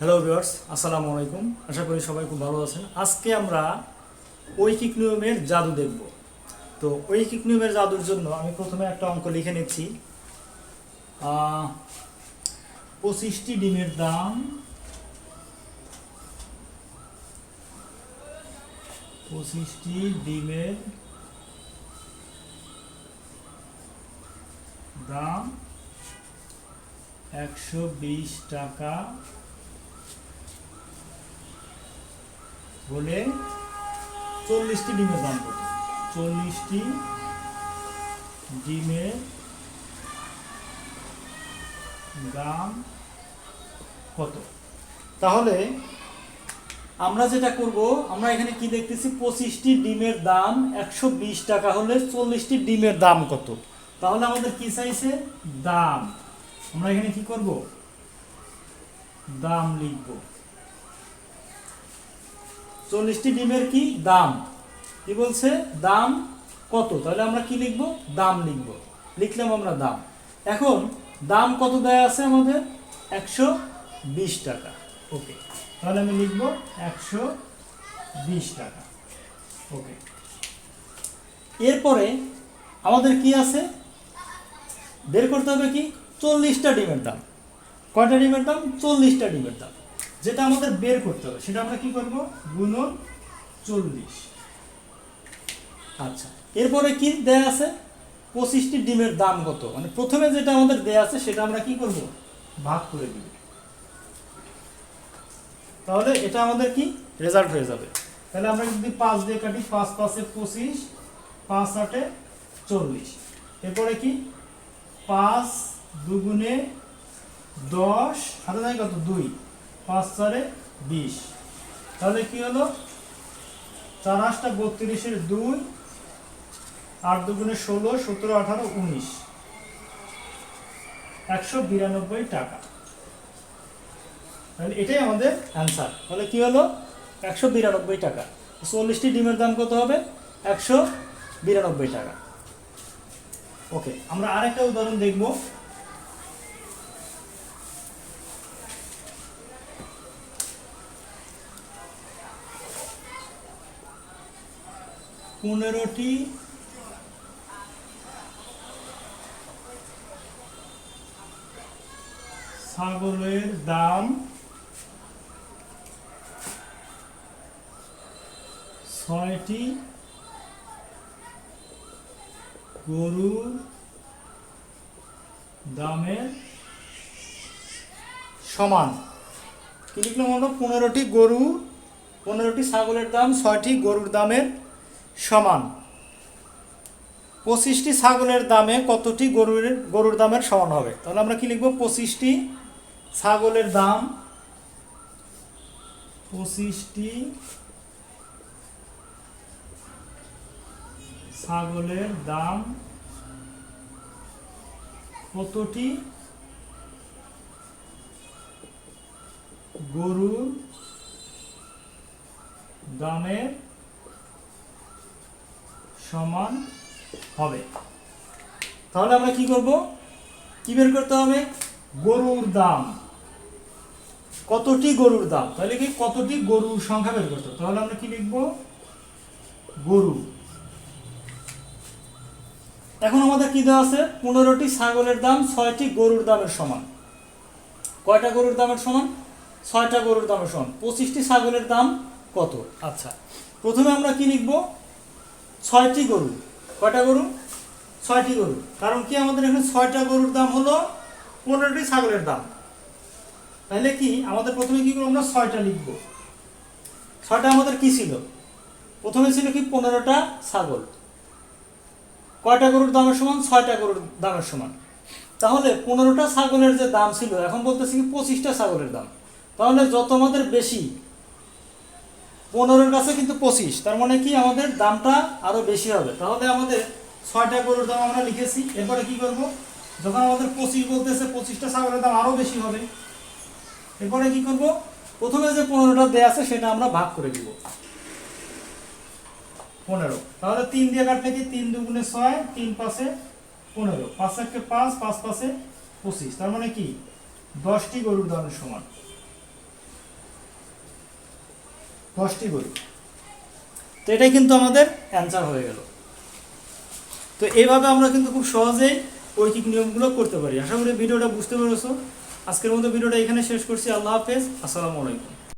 Hello viewers আসসালামু আলাইকুম। আশা করি সবাই খুব ভালো আছেন। আজকে আমরা ঐকিক নিয়মের জাদু দেখব। তো ঐকিক নিয়মের জাদুর জন্য আমি প্রথমে একটা অঙ্ক লিখে নিচ্ছি। পঁচিশটি ডিমের দাম। পঁচিশটি ডিমের দাম একশো বিশ টাকা। হলে চল্লিশটি ডিমের দাম কত? চল্লিশটি ডিমের দাম কত? তাহলে আমরা যেটা করব, আমরা এখানে কি দেখতেছি? পঁচিশটি ডিমের দাম একশো বিশ টাকা হলে চল্লিশটি ডিমের দাম কত? তাহলে আমাদের কি চাইছে? দাম। আমরা এখানে কি করব? দাম লিখব। চল্লিশটি ডিমের কি? দাম। কি বলছে? দাম কত? তাহলে আমরা কি লিখব? দাম লিখব। লিখলাম আমরা দাম। এখন দাম কত দেয়া আছে আমাদের? একশো বিশ টাকা। ওকে। তাহলে আমি লিখব একশো বিশ টাকা। ওকে। এরপরে আমাদের কি আছে? বের করতে হবে কি? চল্লিশটা ডিমের দাম। কয়টা ডিমের দাম? চল্লিশটা ডিমের দাম। যেটা আমাদের বের করতে হবে, সেটা আমরা কি করব? গুণন চল্লিশ। আচ্ছা এরপরে কি দেয়া আছে? পঁচিশটি ডিমের দাম কত? মানে প্রথমে যেটা আমাদের দেয়া আছে, সেটা আমরা কি করব? ভাগ করে দিব। তাহলে এটা আমাদের কি? রেজাল্ট হয়ে যাবে। তাহলে আমরা যদি পাঁচ দিয়ে কাটি, পাঁচ পাঁচে পঁচিশ, পাঁচ আটে চল্লিশ। এরপরে কি? পাঁচ দুগুণে দশ হাতে কত? দুই। পাঁচ চারে বিশ। তাহলে কি হলো? চার আটটা বত্রিশের দুই, আট দুগুণে ষোলো, সতেরো, আঠারো, উনিশ। একশো বিরানব্বই টাকা। তাহলে এটাই আমাদের অ্যান্সার তাহলে কি হলো? একশো বিরানব্বই টাকা। চল্লিশটি ডিমের দাম কত হবে? একশো বিরানব্বই টাকা। ওকে, আমরা আরেকটা উদাহরণ দেখব। পনেরোটি ছাগলের দাম ছয়টি গরুর দামের সমান। কি লিখলাম আমরা? পনেরোটি গরু, পনেরোটি ছাগলের দাম, ছয়টি গরুর দামের সমান। পঁচিশটি ছাগলের দামে কতটি গরুর গরুর দামের সমান হবে? তাহলে আমরা কি লিখব? পঁচিশটি ছাগলের দাম, পঁচিশটি ছাগলের দাম কতটি? গরুর দামের সমান হবে। তাহলে আমরা কি করব? কি বের করতে হবে? গরুর দাম। কতটি গরুর দাম? তাহলে কি কতটি গরুর সংখ্যা বের করতে তাহলে আমরা কি লিখব? গরু। এখন আমাদের কি দেওয়া আছে? পনেরোটি ছাগলের দাম, ছয়টি গরুর দামের সমান। কয়টা গরুর দামের সমান? ছয়টা গরুর দামের সমান। পঁচিশটি ছাগলের দাম কত? আচ্ছা প্রথমে আমরা কি লিখব? ছয়টি গরু। কয়টা গরু? ছয়টি গরু। কারণ কি আমাদের এখানে ছয়টা গরুর দাম হলো পনেরোটি ছাগলের দাম। তাহলে কি আমাদের প্রথমে কি করব আমরা ছয়টা লিখব? ছয়টা আমাদের কি ছিল? প্রথমে ছিল কি পনেরোটা ছাগল। কয়টা গরুর দামের সমান? ছয়টা গরুর দামের সমান। তাহলে পনেরোটা ছাগলের যে দাম ছিল, এখন বলতেছি কি পঁচিশটা ছাগলের দাম। তাহলে যত আমাদের বেশি পনেরোর কাছে কিন্তু পঁচিশ। তার মানে কি আমাদের দামটা আরও বেশি হবে। তাহলে আমাদের ছয়টা গরুর দাম আমরা লিখেছি। এরপরে কি করব? যখন আমাদের পঁচিশ বলতেছে, পঁচিশটা ছাগলের দাম আরও বেশি হবে। এরপরে কি করব? প্রথমে যে পনেরোটা দেয়া আছে, সেটা আমরা ভাগ করে দিব পনেরো। তাহলে তিন দিয়ে কাটলে কি? তিন দুগুণে ছয়, তিন পাশে পনেরো। পাঁচ একে পাঁচ পাঁচ পাশে পঁচিশ। তার মানে কি? দশটি গরুর দামের সমান। দশটি গরু তো এটাই কিন্তু আমাদের অ্যান্সার হয়ে গেল। তো এইভাবে আমরা কিন্তু খুব সহজেই ঐকিক নিয়মগুলো করতে পারি। আশা করি ভিডিওটা বুঝতে পেরেছ। আজকের মতো ভিডিওটা এখানে শেষ করছি। আল্লাহ হাফেজ। আসসালামু আলাইকুম।